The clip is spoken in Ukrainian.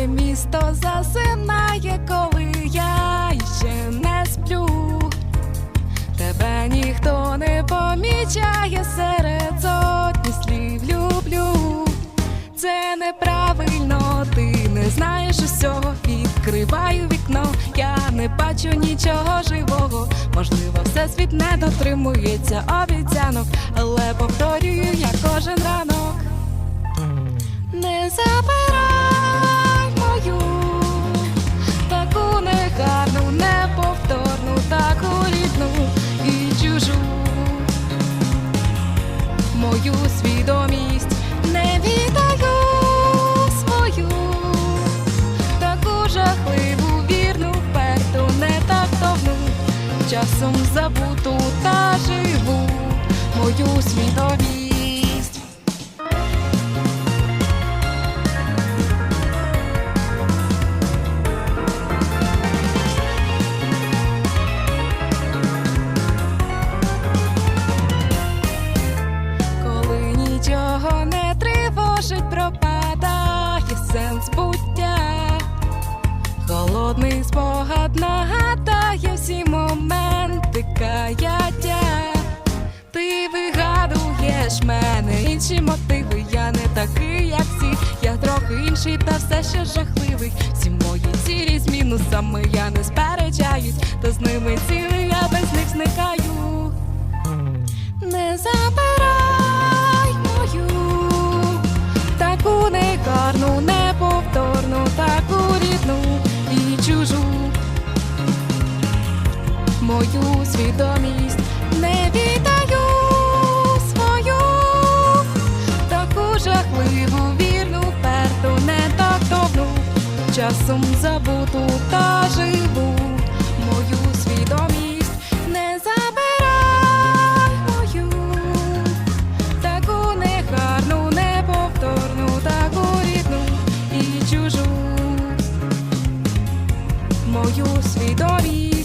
хто засинає, коли я ще не сплю. Тебе ніхто не помічає серед сотні слів люблю. Це неправильно, ти не знаєш усього. Відкриваю вікно, я не бачу нічого живого. Можливо, всесвіт не дотримується обіцянок, але повторюю мою свідомість. Не віддаю свою. Таку жахливу, вірну, вперту, не тактовну, часом забуту та живу. Мою свідомість. Вигадуєш мене інші мотиви. Я не такий, як всі, я трохи інший, та все ще жахливий. Всі мої цілі з мінусами я не сперечаюсь, та з ними цілий я без них зникаю. Не забирай мою таку негарну, неповторну, таку рідну і чужу мою свідомість силу вірну, вперту не доктовну, часом забуту та живу. Мою свідомість не забирай мою, таку негарну, неповторну, таку рідну і чужу, мою свідомість.